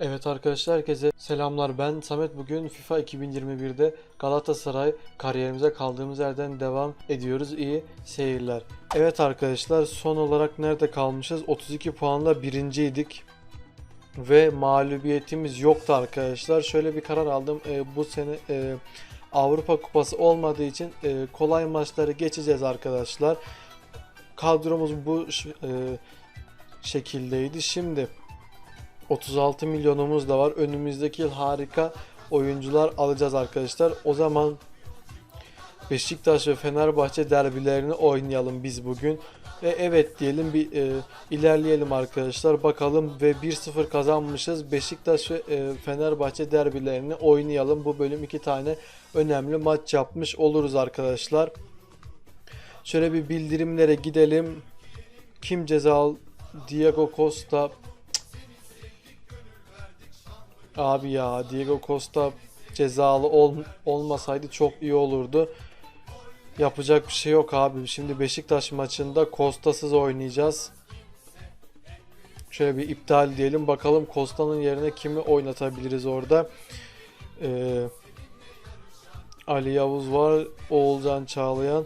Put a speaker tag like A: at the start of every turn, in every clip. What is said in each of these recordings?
A: Evet arkadaşlar herkese selamlar. Ben Samet. Bugün FIFA 2021'de Galatasaray kariyerimize kaldığımız yerden devam ediyoruz. İyi seyirler. Evet arkadaşlar son olarak nerede kalmışız? 32 puanla birinciydik. Ve mağlubiyetimiz yoktu arkadaşlar. Şöyle bir karar aldım. Ee, bu sene e, Avrupa Kupası olmadığı için e, kolay maçları geçeceğiz arkadaşlar. Kadromuz bu e, şekildeydi. Şimdi 36 milyonumuz da var. Önümüzdeki yıl harika oyuncular alacağız arkadaşlar. O zaman Beşiktaş ve Fenerbahçe derbilerini oynayalım biz bugün. E, evet diyelim bir e, ilerleyelim arkadaşlar. Bakalım ve 1-0 kazanmışız. Beşiktaş ve e, Fenerbahçe derbilerini oynayalım. Bu bölüm iki tane önemli maç yapmış oluruz arkadaşlar. Şöyle bir bildirimlere gidelim. Kim ceza al? Diego Costa Abi ya Diego Costa cezalı ol, olmasaydı çok iyi olurdu. Yapacak bir şey yok abi. Şimdi Beşiktaş maçında Costa'sız oynayacağız. Şöyle bir iptal diyelim. Bakalım Costa'nın yerine kimi oynatabiliriz orada. Ee, Ali Yavuz var. Oğulcan Çağlayan.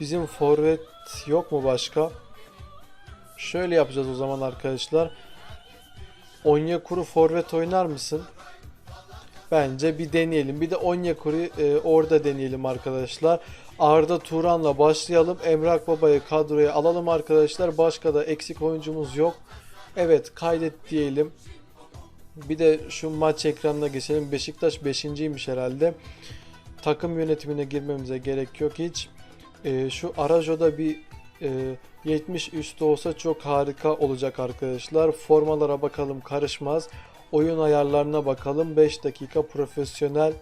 A: Bizim forvet yok mu başka? Şöyle yapacağız o zaman arkadaşlar. Onyekuru forvet oynar mısın? Bence bir deneyelim. Bir de Onyekuru'yu e, orada deneyelim arkadaşlar. Arda Turan'la başlayalım. Emrak Baba'yı kadroya alalım arkadaşlar. Başka da eksik oyuncumuz yok. Evet kaydet diyelim. Bir de şu maç ekranına geçelim. Beşiktaş 5.ymiş herhalde. Takım yönetimine girmemize gerek yok hiç. E, şu Arajo'da bir e, 70 üstü olsa çok harika olacak arkadaşlar. Formalara bakalım karışmaz. Oyun ayarlarına bakalım. 5 dakika profesyonel.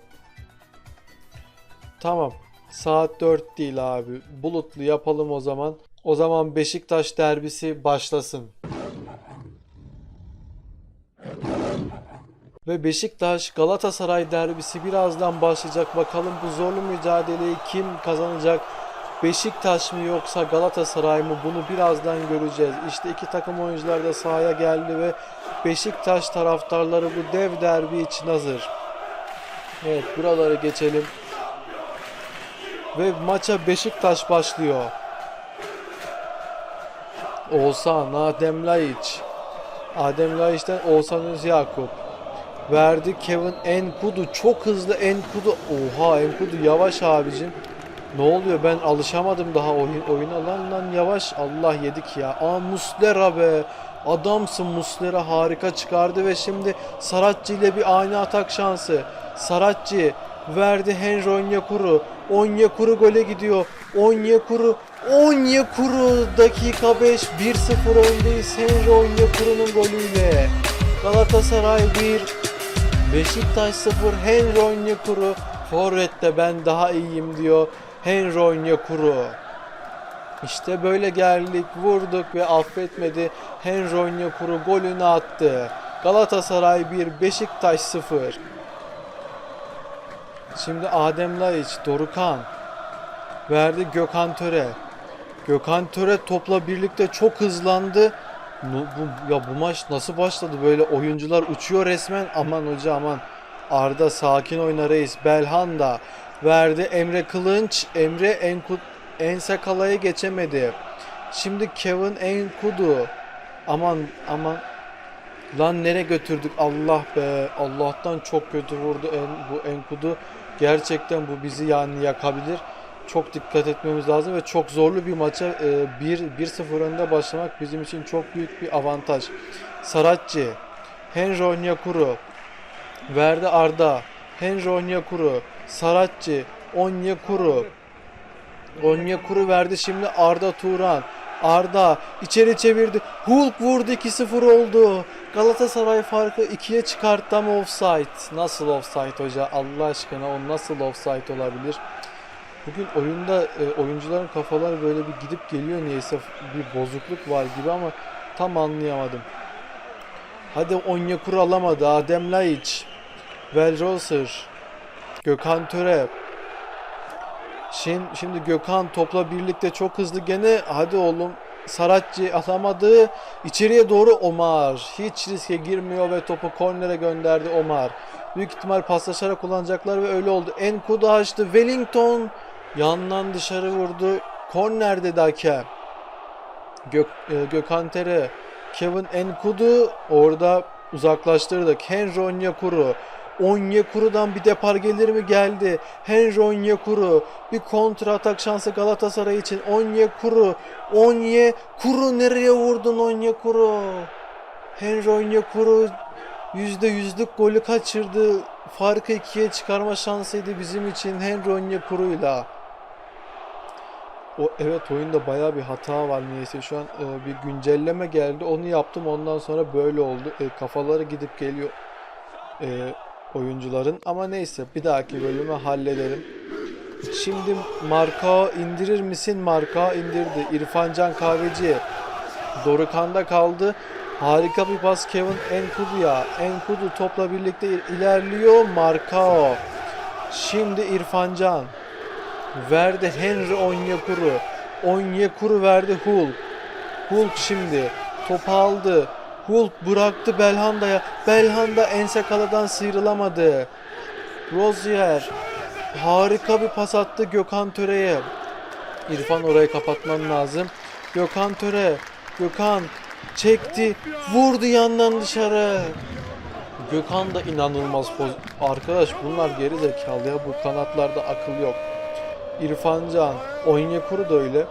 A: Tamam. Saat 4 değil abi. Bulutlu yapalım o zaman. O zaman Beşiktaş derbisi başlasın. Ve Beşiktaş Galatasaray derbisi birazdan başlayacak. Bakalım bu zorlu mücadeleyi kim kazanacak? Beşiktaş mı yoksa Galatasaray mı bunu birazdan göreceğiz. İşte iki takım oyuncular da sahaya geldi ve Beşiktaş taraftarları bu dev derbi için hazır. Evet buraları geçelim. Ve maça Beşiktaş başlıyor. Oğuzhan, Adem Laiç. Adem Laiç'ten Oğuzhan Özyakup. Verdi Kevin Enkudu. Çok hızlı Enkudu. Oha Enkudu yavaş abicim. Ne oluyor ben alışamadım daha oyun oyuna lan lan yavaş Allah yedik ya. Aa Muslera be. Adamsın Muslera harika çıkardı ve şimdi Saratçı ile bir ani atak şansı. Saratçı verdi Henry Onyekuru. Onyekuru gole gidiyor. Onyekuru Onyekuru dakika 5 1-0 öndeyiz Henry Onyekuru'nun golüyle. Galatasaray 1 Beşiktaş 0 Henry Onyekuru Forvet'te ben daha iyiyim diyor Henry Onyekuru. İşte böyle geldik, vurduk ve affetmedi. Henry Onyekuru golünü attı. Galatasaray 1, Beşiktaş 0. Şimdi Adem Laiç, Dorukan verdi Gökhan Töre. Gökhan Töre topla birlikte çok hızlandı. Ya bu maç nasıl başladı böyle oyuncular uçuyor resmen aman hoca aman Arda sakin oyna reis Belhanda verdi. Emre Kılınç Emre Enkud Ensakala'yı geçemedi. Şimdi Kevin Enkudu. Aman aman. Lan nereye götürdük? Allah be. Allah'tan çok kötü vurdu en, bu Enkudu. Gerçekten bu bizi yani yakabilir. Çok dikkat etmemiz lazım ve çok zorlu bir maça e, 1 1-0 önde başlamak bizim için çok büyük bir avantaj. Saratçı, Henry Onyekuru, verdi Arda, Henry Onyekuru, Saratçı, Onyekuru, Onyekuru verdi şimdi Arda Turan. Arda içeri çevirdi. Hulk vurdu 2-0 oldu. Galatasaray farkı 2'ye çıkarttı ama offside. Nasıl offside hoca? Allah aşkına o nasıl offside olabilir? Bugün oyunda e, oyuncuların kafaları böyle bir gidip geliyor niyeyse bir bozukluk var gibi ama tam anlayamadım. Hadi Onyekuru alamadı. Adem Laiç, Velroser, Gökhan Töre. Şimdi, şimdi Gökhan topla birlikte çok hızlı gene hadi oğlum Saracchi alamadı. İçeriye doğru Omar. Hiç riske girmiyor ve topu kornere gönderdi Omar. Büyük ihtimal paslaşarak kullanacaklar ve öyle oldu. Enkudu açtı. Wellington yandan dışarı vurdu. Korner dedi hakem. Gök, e, Gökhan Tere. Kevin Enkudu orada uzaklaştırdık. Henry Onyekuru. Onyekuru'dan bir depar gelir mi? Geldi. Henry Onyekuru. Bir kontra atak şansı Galatasaray için. Onyekuru. Onyekuru nereye vurdun Onyekuru? Henry Onyekuru yüzde yüzlük golü kaçırdı. Farkı ikiye çıkarma şansıydı bizim için Henry Onyekuru'yla. O evet oyunda bayağı bir hata var niyeyse şu an e, bir güncelleme geldi onu yaptım ondan sonra böyle oldu E, kafaları gidip geliyor e, oyuncuların ama neyse bir dahaki bölümü hallederim. Şimdi Marka indirir misin? Marka indirdi. İrfancan Kahveci Dorukan'da kaldı. Harika bir pas Kevin Enkudu'ya. Enkudu topla birlikte il- ilerliyor. Markao. Şimdi İrfancan. Verdi Henry Onyekuru. Onyekuru verdi Hulk. Hulk şimdi topu aldı. Hulk bıraktı Belhanda'ya. Belhanda Ensekala'dan sıyrılamadı. Rozier harika bir pas attı Gökhan Töre'ye. İrfan orayı kapatman lazım. Gökhan Töre. Gökhan çekti. Vurdu yandan dışarı. Gökhan da inanılmaz poz. Arkadaş bunlar geri zekalı ya. Bu kanatlarda akıl yok. İrfancan, Onyekuru da öyle.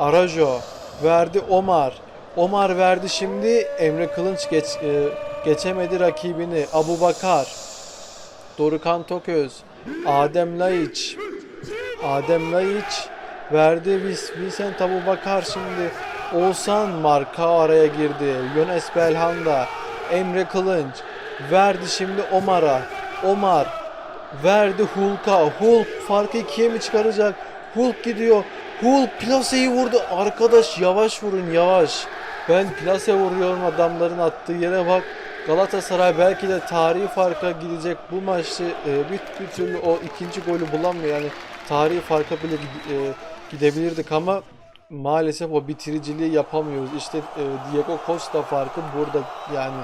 A: Arajo verdi Omar. Omar verdi şimdi Emre Kılınç geç, e, geçemedi rakibini. Abu Bakar. Dorukan Toköz. Adem Laiç. Adem Laiç verdi Vincent Abu Bakar şimdi. Oğuzhan Marka araya girdi. Yunus Belhanda. Emre Kılınç. Verdi şimdi Omar'a. Omar verdi Hulk'a. Hulk farkı ikiye mi çıkaracak? Hulk gidiyor. Hulk plaseyi vurdu. Arkadaş yavaş vurun yavaş. Ben plase vuruyorum adamların attığı yere bak. Galatasaray belki de tarihi farka gidecek bu maçı e, bir, bir türlü o ikinci golü bulamıyor. Yani tarihi farka bile e, gidebilirdik ama maalesef o bitiriciliği yapamıyoruz. İşte e, Diego Costa farkı burada yani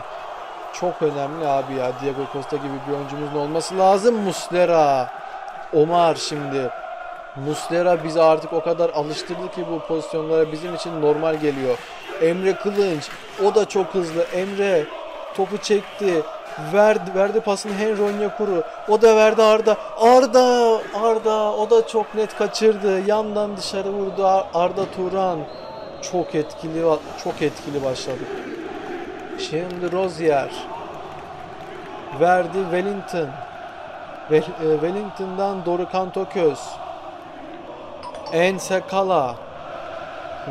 A: çok önemli abi ya. Diego Costa gibi bir oyuncumuzun olması lazım. Muslera. Omar şimdi. Muslera bizi artık o kadar alıştırdı ki bu pozisyonlara bizim için normal geliyor. Emre Kılınç. O da çok hızlı. Emre topu çekti. Verdi, verdi pasını Henry Onyekuru. O da verdi Arda. Arda! Arda! O da çok net kaçırdı. Yandan dışarı vurdu Ar- Arda Turan. Çok etkili çok etkili başladık. Şimdi Rozier verdi Wellington. E, Wellington'dan Dorukan Toköz. Ensekala.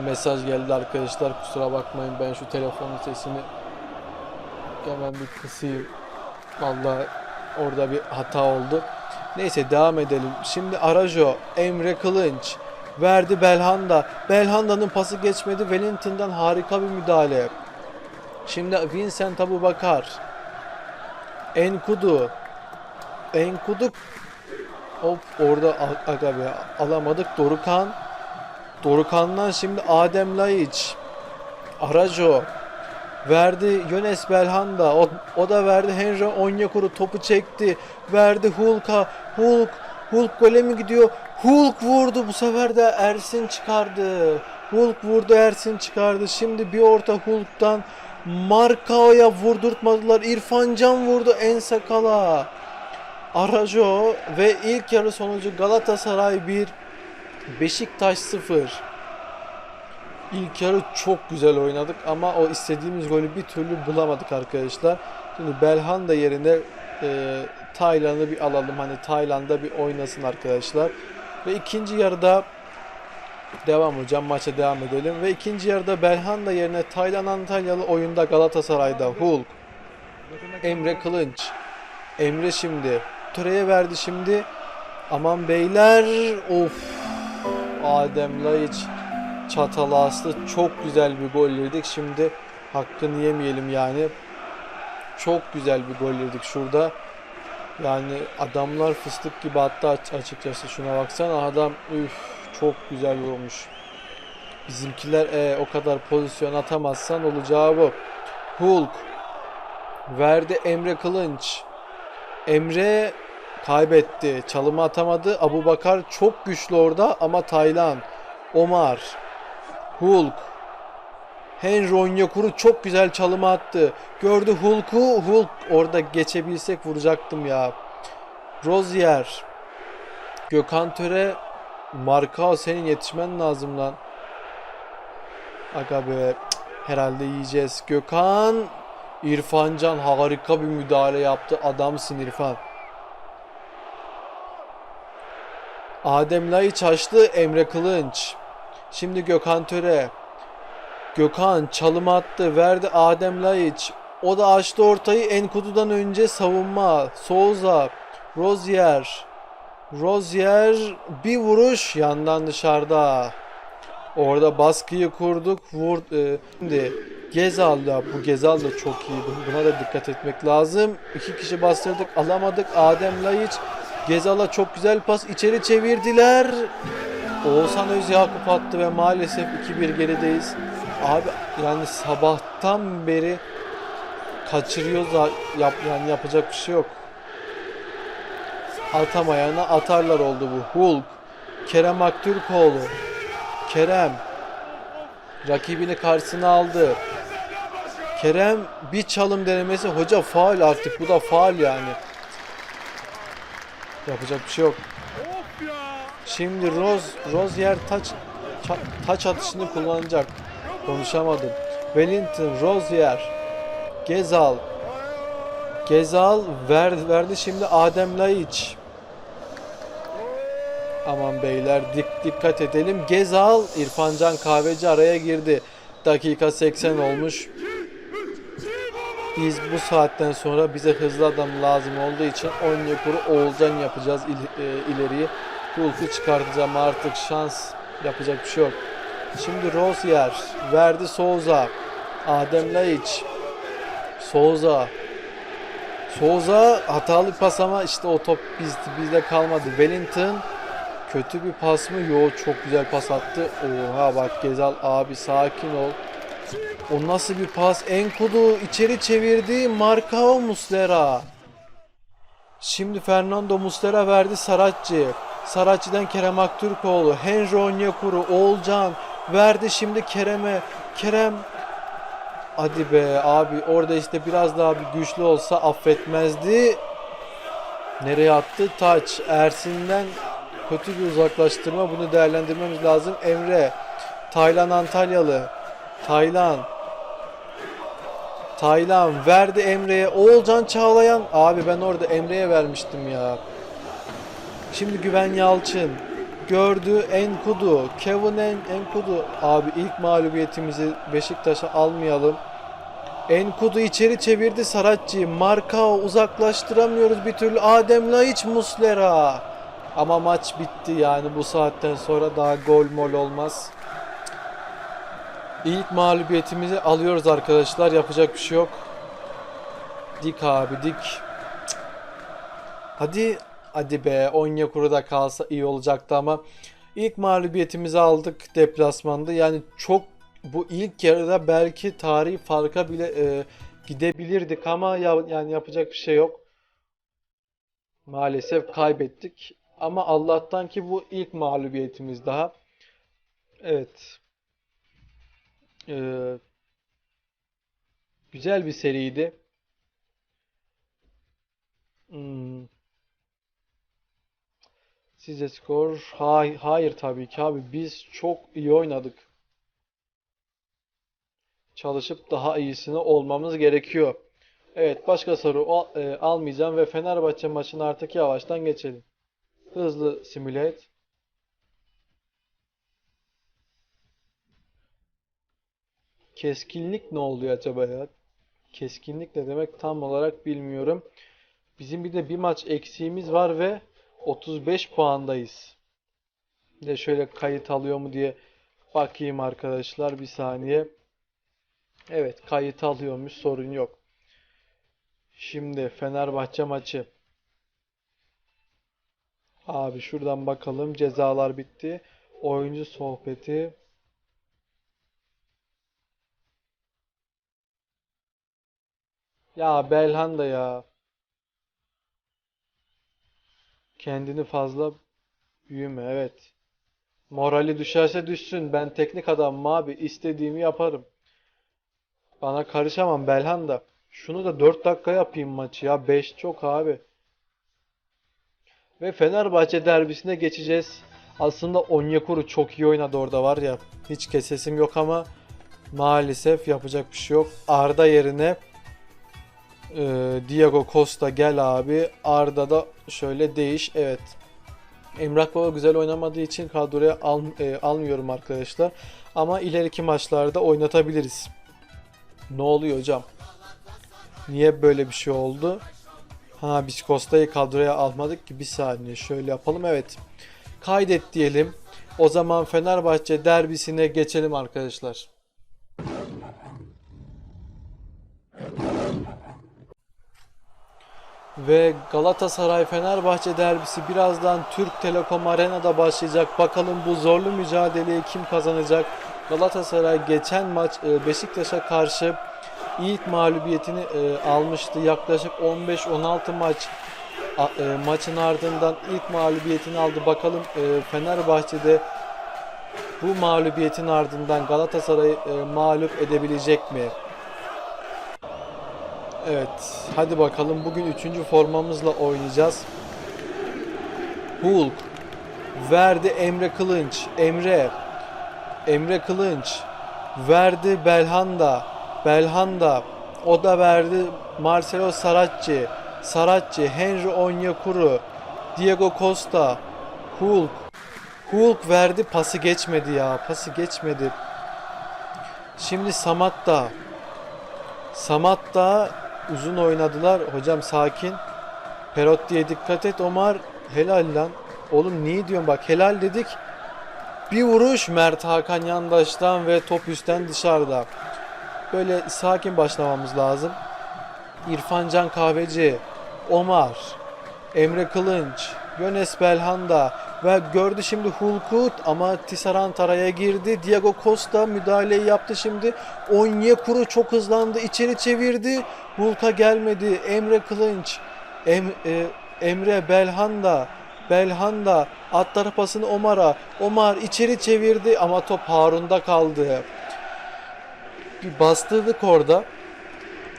A: Mesaj geldi arkadaşlar kusura bakmayın ben şu telefonun sesini hemen bir kısayım. Vallahi orada bir hata oldu. Neyse devam edelim. Şimdi Arajo, Emre Kılınç verdi Belhanda. Belhanda'nın pası geçmedi. Wellington'dan harika bir müdahale. Şimdi Vincent Abu Bakar. Enkudu. Enkudu. Hop orada aga be alamadık. Dorukan. Dorukan'dan şimdi Adem Laiç. Arajo. Verdi Yunus Belhanda. O, o da verdi Henry Onyekuru topu çekti. Verdi Hulk'a. Hulk. Hulk gole mi gidiyor? Hulk vurdu. Bu sefer de Ersin çıkardı. Hulk vurdu Ersin çıkardı. Şimdi bir orta Hulk'tan Markao'ya vurdurtmadılar. İrfan Can vurdu en sakala. Arajo ve ilk yarı sonucu Galatasaray 1 Beşiktaş 0. İlk yarı çok güzel oynadık ama o istediğimiz golü bir türlü bulamadık arkadaşlar. Şimdi Belhanda yerine e, Tayland'ı bir alalım. Hani Tayland'da bir oynasın arkadaşlar. Ve ikinci yarıda devam hocam maça devam edelim. Ve ikinci yarıda Belhanda yerine Taylan Antalyalı oyunda Galatasaray'da Hulk, Emre Kılınç, Emre şimdi Töre'ye verdi şimdi. Aman beyler of Adem Laiç çatalı astı. Çok güzel bir gol yedik. Şimdi hakkını yemeyelim yani. Çok güzel bir gol yedik şurada. Yani adamlar fıstık gibi hatta aç- açıkçası şuna baksana adam üf çok güzel vurmuş. Bizimkiler e, o kadar pozisyon atamazsan olacağı bu. Hulk verdi Emre Kılınç. Emre kaybetti. Çalımı atamadı. Abu Bakar çok güçlü orada ama Taylan, Omar, Hulk, Henry Onyekuru çok güzel çalımı attı. Gördü Hulk'u. Hulk orada geçebilsek vuracaktım ya. Rozier, Gökhan Töre, Marka senin yetişmen lazım lan. Aga be herhalde yiyeceğiz. Gökhan İrfancan harika bir müdahale yaptı. Adamsın İrfan. Adem Laiç açtı. Emre Kılınç. Şimdi Gökhan Töre. Gökhan çalım attı. Verdi Adem Laiç. O da açtı ortayı. Enkudu'dan önce savunma. Souza. Rozier. Rozier bir vuruş yandan dışarıda. Orada baskıyı kurduk. Vur, e, şimdi Gezal da bu Gezal da çok iyi. Buna da dikkat etmek lazım. İki kişi bastırdık alamadık. Adem Laiç Gezal'a çok güzel pas içeri çevirdiler. Oğuzhan Özyakup attı ve maalesef 2-1 gerideyiz. Abi yani sabahtan beri kaçırıyoruz yap, yani yapacak bir şey yok. Atamayana atarlar oldu bu. Hulk, Kerem Aktürkoğlu, Kerem rakibini karşısına aldı. Kerem bir çalım denemesi. Hoca faal artık. Bu da faal yani. Yapacak bir şey yok. Şimdi Roz Rozier taç taç atışını kullanacak. Konuşamadım. Wellington, Rozier, Gezal. Gezal verdi, verdi şimdi Adem Laiç. Aman beyler dik, dikkat edelim. Gezal, İrfancan Kahveci araya girdi. Dakika 80 olmuş. Biz bu saatten sonra bize hızlı adam lazım olduğu için Onyekuru Oğulcan yapacağız il, e, ileriyi. Hulk'u çıkartacağım artık şans yapacak bir şey yok. Şimdi Rozier verdi Souza. Adem Laiç. Souza. Souza hatalı pas ama işte o top biz, bizde kalmadı. Wellington kötü bir pas mı? Yo çok güzel pas attı. Oha bak Gezal abi sakin ol. O nasıl bir pas? Enkudu içeri çevirdi. Marcao Muslera. Şimdi Fernando Muslera verdi Saracchi. Saracchi'den Kerem Aktürkoğlu. Henry Onyekuru. Oğulcan verdi şimdi Kerem'e. Kerem Hadi be abi orada işte biraz daha bir güçlü olsa affetmezdi. Nereye attı? Taç. Ersin'den kötü bir uzaklaştırma. Bunu değerlendirmemiz lazım. Emre. Taylan Antalyalı. Taylan. Taylan verdi Emre'ye. Oğulcan Çağlayan. Abi ben orada Emre'ye vermiştim ya. Şimdi Güven Yalçın. Gördü Enkudu. Kevin en Enkudu. Abi ilk mağlubiyetimizi Beşiktaş'a almayalım. Enkudu içeri çevirdi Saracchi. Markao uzaklaştıramıyoruz bir türlü. Adem Laiç Muslera. Ama maç bitti yani bu saatten sonra daha gol mol olmaz. İlk mağlubiyetimizi alıyoruz arkadaşlar. Yapacak bir şey yok. Dik abi dik. Hadi hadi be Onyekuru'da kalsa iyi olacaktı ama ilk mağlubiyetimizi aldık deplasmanda. Yani çok bu ilk yarıda belki tarihi farka bile e, gidebilirdik ama ya, yani yapacak bir şey yok. Maalesef kaybettik. Ama Allah'tan ki bu ilk mağlubiyetimiz daha. Evet. Ee, güzel bir seriydi. Hmm. Size skor? Hayır, hayır tabii ki abi. Biz çok iyi oynadık. Çalışıp daha iyisini olmamız gerekiyor. Evet, başka soru e, almayacağım ve Fenerbahçe maçını artık yavaştan geçelim. Hızlı simüle Keskinlik ne oluyor acaba ya? Keskinlik ne demek tam olarak bilmiyorum. Bizim bir de bir maç eksiğimiz var ve 35 puandayız. Bir de şöyle kayıt alıyor mu diye bakayım arkadaşlar bir saniye. Evet kayıt alıyormuş sorun yok. Şimdi Fenerbahçe maçı. Abi şuradan bakalım cezalar bitti. Oyuncu sohbeti. Ya Belhanda ya. Kendini fazla büyüme evet. Morali düşerse düşsün. Ben teknik adamım abi. İstediğimi yaparım. Bana karışamam Belhanda. Şunu da 4 dakika yapayım maçı ya. 5 çok abi. Ve Fenerbahçe derbisine geçeceğiz. Aslında Onyekuru çok iyi oynadı orada var ya. Hiç kesesim yok ama maalesef yapacak bir şey yok. Arda yerine e, Diego Costa gel abi. Arda da şöyle değiş. Evet. Emrah Baba güzel oynamadığı için kadroya al, e, almıyorum arkadaşlar. Ama ileriki maçlarda oynatabiliriz. Ne oluyor hocam? Niye böyle bir şey oldu? Ha biz Costa'yı kadroya almadık ki. Bir saniye şöyle yapalım. Evet. Kaydet diyelim. O zaman Fenerbahçe derbisine geçelim arkadaşlar. Ve Galatasaray Fenerbahçe derbisi birazdan Türk Telekom Arena'da başlayacak. Bakalım bu zorlu mücadeleyi kim kazanacak? Galatasaray geçen maç e, Beşiktaş'a karşı ilk mağlubiyetini e, almıştı. Yaklaşık 15-16 maç e, maçın ardından ilk mağlubiyetini aldı. Bakalım Fenerbahçe'de bu mağlubiyetin ardından Galatasaray'ı mağlup edebilecek mi? Evet, hadi bakalım bugün 3. formamızla oynayacağız. Hulk, verdi Emre Kılınç, Emre, Emre Kılınç, verdi Belhanda, Belhanda, o da verdi Marcelo Saracchi, Saracchi, Henry Onyekuru, Diego Costa, Hulk, Hulk verdi pası geçmedi ya, pası geçmedi. Şimdi Samatta, Samatta uzun oynadılar. Hocam sakin. Perotti'ye dikkat et Omar. Helal lan. Oğlum niye diyorum bak helal dedik. Bir vuruş Mert Hakan Yandaş'tan ve top üstten dışarıda. Böyle sakin başlamamız lazım. İrfan Can Kahveci, Omar, Emre Kılınç, Yones Belhanda ve gördü şimdi Hulkut ama Tisserand araya girdi. Diego Costa müdahaleyi yaptı şimdi. Onyekuru çok hızlandı. içeri çevirdi. Hulk'a gelmedi. Emre Kılınç, Em- e, Emre Belhanda, Belhanda atları pasını Omar'a. Omar içeri çevirdi ama top Harun'da kaldı. Bir bastırdık orada.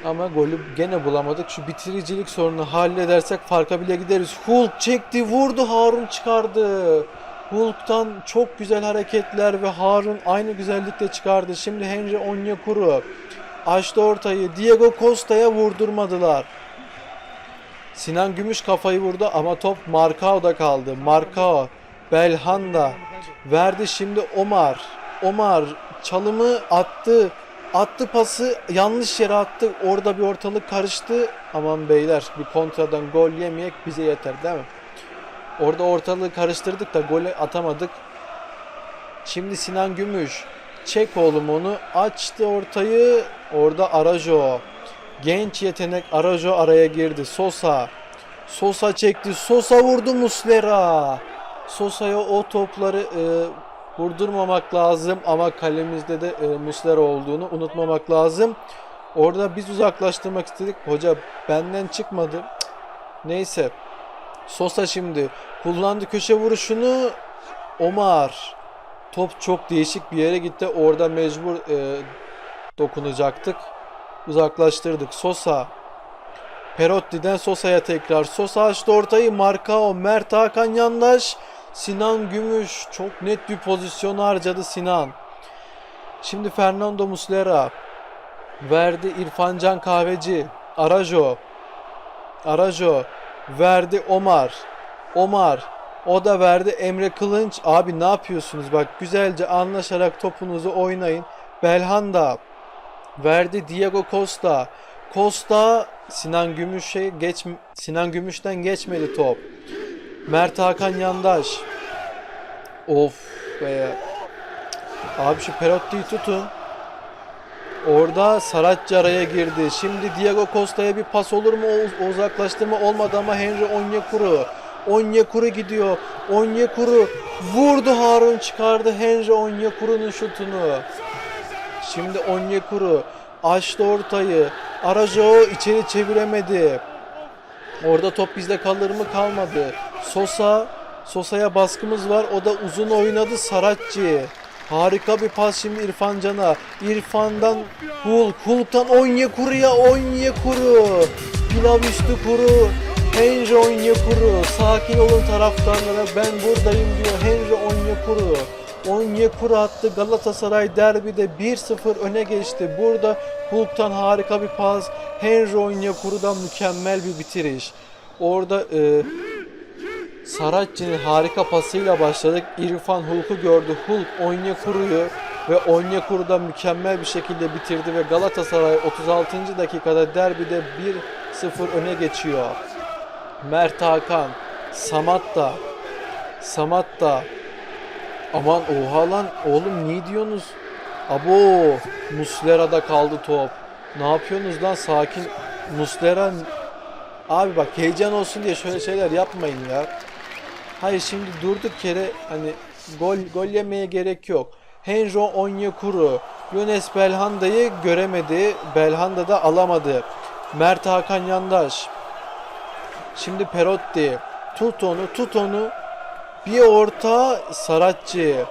A: Ama golü gene bulamadık. Şu bitiricilik sorunu halledersek farka bile gideriz. Hulk çekti, vurdu, Harun çıkardı. Hulk'tan çok güzel hareketler ve Harun aynı güzellikle çıkardı. Şimdi Henry Onyekuru açtı ortayı. Diego Costa'ya vurdurmadılar. Sinan Gümüş kafayı vurdu ama top Markao'da kaldı. Markao, Belhanda verdi şimdi Omar. Omar çalımı attı. Attı pası yanlış yere attı. Orada bir ortalık karıştı. Aman beyler bir kontradan gol yemeyek bize yeter değil mi? Orada ortalığı karıştırdık da golü atamadık. Şimdi Sinan Gümüş. Çek oğlum onu. Açtı ortayı. Orada Arajo. Genç yetenek Arajo araya girdi. Sosa. Sosa çekti. Sosa vurdu Muslera. Sosa'ya o topları e, vurdurmamak lazım ama kalemizde de e, Muslera olduğunu unutmamak lazım. Orada biz uzaklaştırmak istedik. Hoca benden çıkmadı. Neyse. Sosa şimdi kullandı köşe vuruşunu. Omar. Top çok değişik bir yere gitti. Orada mecbur e, dokunacaktık. Uzaklaştırdık. Sosa. Perotti'den Sosa'ya tekrar. Sosa açtı ortayı. Markao. Mert Hakan Yandaş. Sinan Gümüş. Çok net bir pozisyon harcadı Sinan. Şimdi Fernando Muslera. Verdi İrfan Can Kahveci. Arajo. Arajo. Verdi Omar. Omar. O da verdi Emre Kılınç. Abi ne yapıyorsunuz? Bak güzelce anlaşarak topunuzu oynayın. Belhanda. Verdi Diego Costa. Costa Sinan Gümüş'e geç Sinan Gümüş'ten geçmedi top. Mert Hakan Yandaş. Of be. Abi şu Perotti'yi tutun. Orada Saracchi girdi. Şimdi Diego Costa'ya bir pas olur mu? O uzaklaştırma olmadı ama Henry Onyekuru. Onyekuru gidiyor. Onyekuru vurdu Harun çıkardı Henry Onyekuru'nun şutunu. Şimdi Onyekuru açtı ortayı. Arajo içeri çeviremedi. Orada top bizde kalır mı kalmadı. Sosa Sosa'ya baskımız var. O da uzun oynadı Saracchi. Harika bir pas şimdi İrfan Can'a. İrfan'dan Hulk. Hulk'tan Onyekuru'ya Onyekuru. Pilav üstü kuru. Henry Onyekuru. Sakin olun taraftarlara. Ben buradayım diyor Henry Onyekuru. Onyekuru attı. Galatasaray derbide 1-0 öne geçti. Burada Hulk'tan harika bir pas. Henry Onyekuru'dan mükemmel bir bitiriş. Orada e, Saracchi'nin harika pasıyla başladık. İrfan Hulk'u gördü. Hulk Onyekuru'yu ve Onyekuru'da mükemmel bir şekilde bitirdi ve Galatasaray 36. dakikada derbide 1-0 öne geçiyor. Mert Hakan, Samatta, Samatta. Aman oha lan oğlum ne diyorsunuz? Abo Muslera'da kaldı top. Ne yapıyorsunuz lan sakin. Muslera Abi bak heyecan olsun diye şöyle şeyler yapmayın ya. Hayır şimdi durduk yere hani gol gol yemeye gerek yok. Henro Onyekuru, Yunus Belhanda'yı göremedi. Belhanda da alamadı. Mert Hakan Yandaş. Şimdi Perotti. Tut onu, tut onu. Bir orta Saratçı.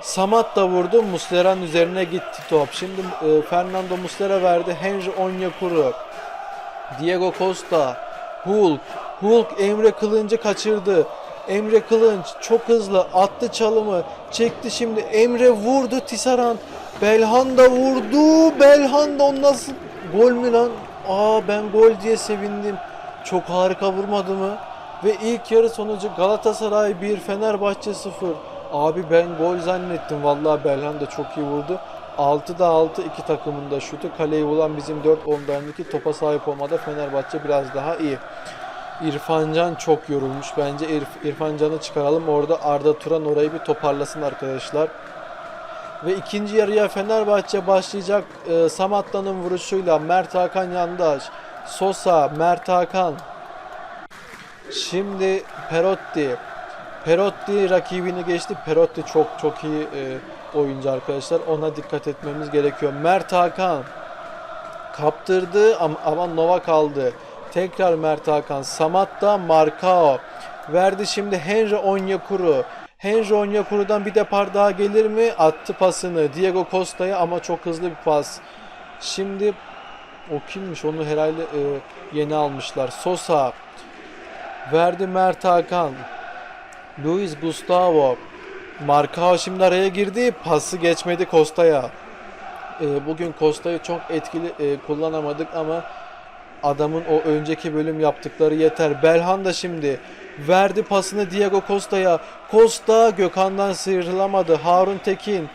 A: Samat da vurdu. Muslera'nın üzerine gitti top. Şimdi e, Fernando Muslera verdi. Henry Onyekuru. Diego Costa, Hulk, Hulk Emre Kılınç'ı kaçırdı. Emre Kılınç çok hızlı attı çalımı, çekti şimdi Emre vurdu Tisaran. Belhanda vurdu. Belhanda o nasıl gol mü lan? Aa ben gol diye sevindim. Çok harika vurmadı mı? Ve ilk yarı sonucu Galatasaray 1 Fenerbahçe 0. Abi ben gol zannettim. Vallahi Belhanda çok iyi vurdu. 6'da 6 iki takımın da şutu. Kaleyi bulan bizim 4 ondanlıki topa sahip olmada Fenerbahçe biraz daha iyi. İrfan Can çok yorulmuş. Bence İrf- İrfan çıkaralım. Orada Arda Turan orayı bir toparlasın arkadaşlar. Ve ikinci yarıya Fenerbahçe başlayacak. Ee, Samatta'nın vuruşuyla Mert Hakan Yandaş, Sosa, Mert Hakan. Şimdi Perotti. Perotti rakibini geçti. Perotti çok çok iyi e, oyuncu arkadaşlar. Ona dikkat etmemiz gerekiyor. Mert Hakan kaptırdı ama, ama Nova kaldı. Tekrar Mert Hakan. Samatta Markao. Verdi şimdi Henry Onyekuru. Henry Onyekuru'dan bir depar daha gelir mi? Attı pasını Diego Costa'ya ama çok hızlı bir pas. Şimdi o kimmiş? Onu herhalde e, yeni almışlar. Sosa. Verdi Mert Hakan. Luis Gustavo. Markao şimdi araya girdi. Pası geçmedi Costa'ya. Ee, bugün Costa'yı çok etkili e, kullanamadık ama adamın o önceki bölüm yaptıkları yeter. Belhanda şimdi verdi pasını Diego Costa'ya. Costa Gökhan'dan sıyrılamadı. Harun Tekin.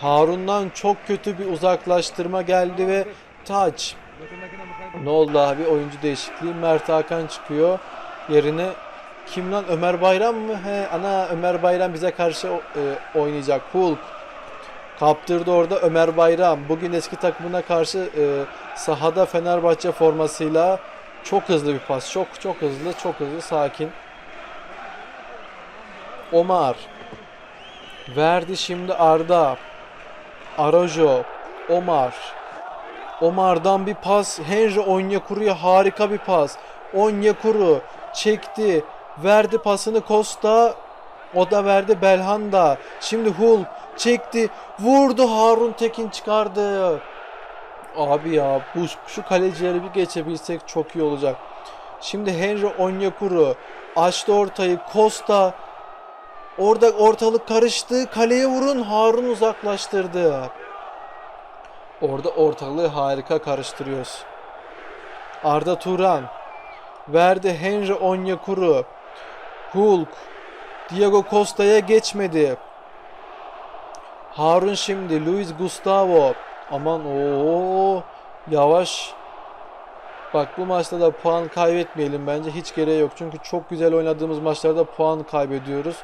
A: Harun'dan çok kötü bir uzaklaştırma geldi ve taç. Ne oldu abi? Oyuncu değişikliği. Mert Hakan çıkıyor. Yerine kim lan? Ömer Bayram mı? He, ana Ömer Bayram bize karşı e, oynayacak. Hulk. Kaptırdı orada Ömer Bayram. Bugün eski takımına karşı e, sahada Fenerbahçe formasıyla çok hızlı bir pas. Çok çok hızlı, çok hızlı, sakin. Omar. Verdi şimdi Arda. Arajo. Omar. Omar'dan bir pas. Henry Onyekuru'ya harika bir pas. Onyekuru çekti. Verdi pasını Costa. O da verdi Belhanda. Şimdi Hulk çekti. Vurdu Harun Tekin çıkardı. Abi ya bu şu kalecileri bir geçebilsek çok iyi olacak. Şimdi Henry Onyekuru açtı ortayı. Costa orada ortalık karıştı. Kaleye vurun. Harun uzaklaştırdı. Orada ortalığı harika karıştırıyoruz. Arda Turan verdi Henry Onyekuru. Hulk Diego Costa'ya geçmedi. Harun şimdi Luis Gustavo. Aman o yavaş. Bak bu maçta da puan kaybetmeyelim bence hiç gereği yok. Çünkü çok güzel oynadığımız maçlarda puan kaybediyoruz.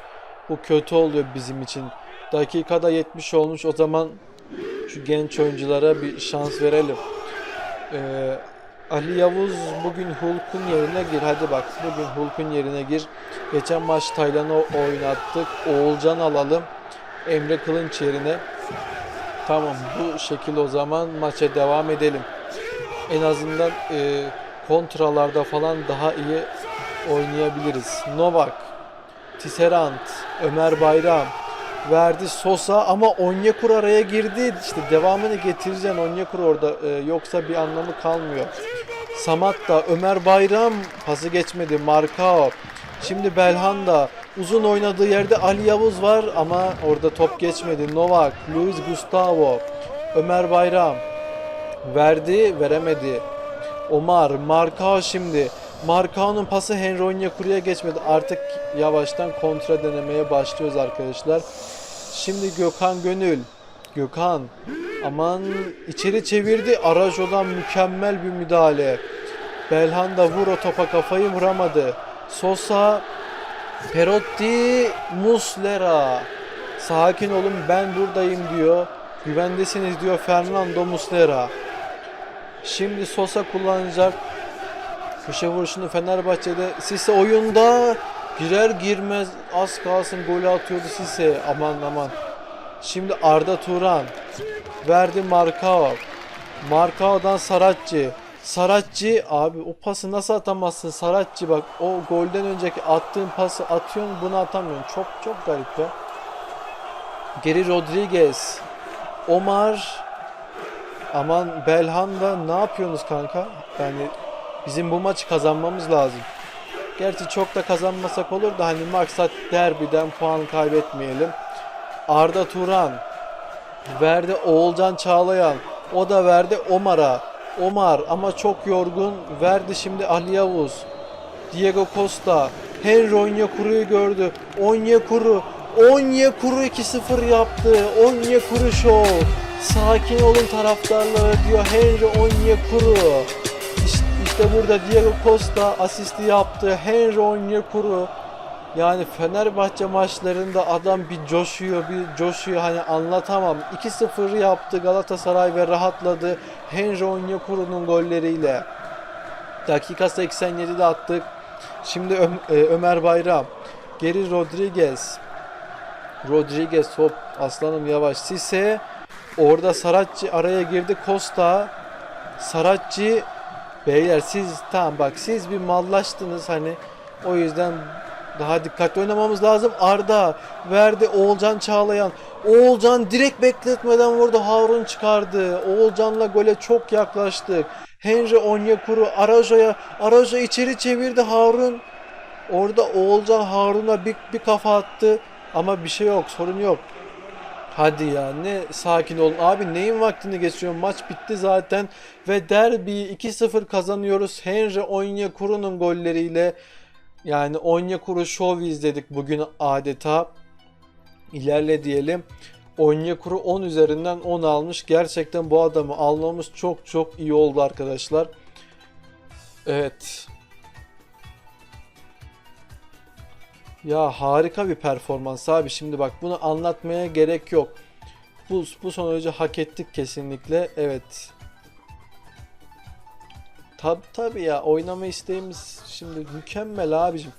A: Bu kötü oluyor bizim için. Dakikada 70 olmuş o zaman şu genç oyunculara bir şans verelim. Ee, Ali Yavuz bugün Hulk'un yerine gir. Hadi bak bugün Hulk'un yerine gir. Geçen maç Taylan'ı oynattık. Oğulcan alalım. Emre Kılınç yerine. Tamam bu şekilde o zaman maça devam edelim. en azından e, kontralarda falan daha iyi oynayabiliriz. Novak, Tisserand, Ömer Bayram, verdi Sosa ama Onyekuru araya girdi. İşte devamını getireceksin Onyekuru orada e, yoksa bir anlamı kalmıyor. Samatta, Ömer Bayram pası geçmedi. Markao. Şimdi Belhanda uzun oynadığı yerde Ali Yavuz var ama orada top geçmedi. Novak, Luis Gustavo, Ömer Bayram verdi, veremedi. Omar, Markao şimdi. Markao'nun pası Henry Onyekuru'ya geçmedi. Artık yavaştan kontra denemeye başlıyoruz arkadaşlar. Şimdi Gökhan Gönül. Gökhan aman içeri çevirdi. Arajo'dan mükemmel bir müdahale. Belhanda vur o topa kafayı vuramadı. Sosa Perotti Muslera Sakin olun ben buradayım diyor. Güvendesiniz diyor Fernando Muslera. Şimdi Sosa kullanacak. Köşe vuruşunu Fenerbahçe'de Sisse oyunda girer girmez az kalsın golü atıyordu Sisse. Aman aman. Şimdi Arda Turan verdi Markao. Markao'dan Saratçı. Saratçı abi o pası nasıl atamazsın Saratçı bak o golden önceki attığın pası atıyorsun bunu atamıyorsun. Çok çok garip ya. Geri Rodriguez. Omar. Aman Belhanda ne yapıyorsunuz kanka? Yani bizim bu maçı kazanmamız lazım. Gerçi çok da kazanmasak olur da hani maksat derbiden puan kaybetmeyelim. Arda Turan verdi Oğulcan Çağlayan. O da verdi Omar'a. Omar ama çok yorgun. Verdi şimdi Ali Yavuz. Diego Costa. Henry Onyekuru'yu gördü. Onyekuru. Onyekuru 2-0 yaptı. Onyekuru show. Sakin olun taraftarları diyor Henry Onyekuru. İşte, işte burada Diego Costa asisti yaptı. Henry Onyekuru. Yani Fenerbahçe maçlarında adam bir coşuyor, bir coşuyor hani anlatamam. 2-0 yaptı Galatasaray ve rahatladı. Henry Onyekuru'nun golleriyle. Dakika 87'de attık. Şimdi Ö- e, Ömer Bayram. Geri Rodriguez. Rodriguez top aslanım yavaş. Sise orada Saratçı araya girdi. Costa Saratçı beyler siz tamam bak siz bir mallaştınız hani o yüzden daha dikkatli oynamamız lazım. Arda verdi Oğulcan Çağlayan. Oğulcan direkt bekletmeden vurdu. Harun çıkardı. Oğulcan'la gole çok yaklaştık. Henry Onyekuru Arajo'ya Arajo içeri çevirdi Harun. Orada Oğulcan Harun'a bir, bir kafa attı. Ama bir şey yok sorun yok. Hadi ya ne sakin olun. Abi neyin vaktini geçiyor? Maç bitti zaten. Ve derbiyi 2-0 kazanıyoruz. Henry Onyekuru'nun golleriyle. Yani Onyekuru Show izledik bugün adeta. İlerle diyelim. Onyekuru 10 üzerinden 10 almış. Gerçekten bu adamı almamız çok çok iyi oldu arkadaşlar. Evet. Ya harika bir performans abi. Şimdi bak bunu anlatmaya gerek yok. Bu, bu sonucu hak ettik kesinlikle. Evet. Tabi tabi ya oynama isteğimiz şimdi mükemmel abicim.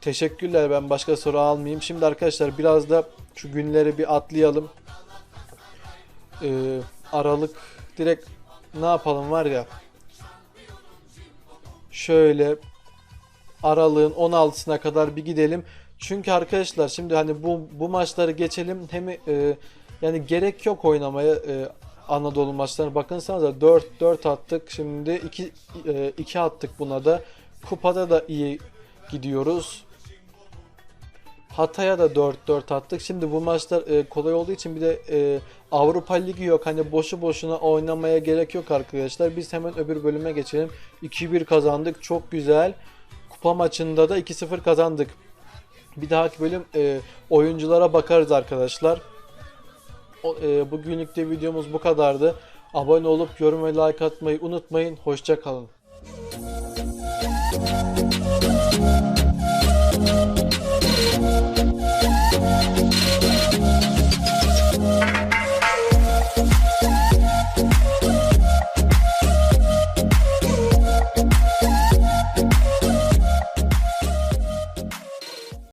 A: Teşekkürler ben başka soru almayayım. Şimdi arkadaşlar biraz da şu günleri bir atlayalım. Ee, Aralık direkt ne yapalım var ya. Şöyle Aralığın 16'sına kadar bir gidelim. Çünkü arkadaşlar şimdi hani bu bu maçları geçelim. Hem e, yani gerek yok oynamaya e, Anadolu maçlarına. Bakınsanıza 4 4 attık. Şimdi 2 e, 2 attık buna da. Kupada da iyi gidiyoruz. Hatay'a da 4-4 attık. Şimdi bu maçlar e, kolay olduğu için bir de e, Avrupa Ligi yok. Hani boşu boşuna oynamaya gerek yok arkadaşlar. Biz hemen öbür bölüme geçelim. 2-1 kazandık. Çok güzel. Kupa maçında da 2-0 kazandık. Bir dahaki bölüm e, oyunculara bakarız arkadaşlar. E, bugünlük de videomuz bu kadardı. Abone olup yorum ve like atmayı unutmayın. Hoşça kalın.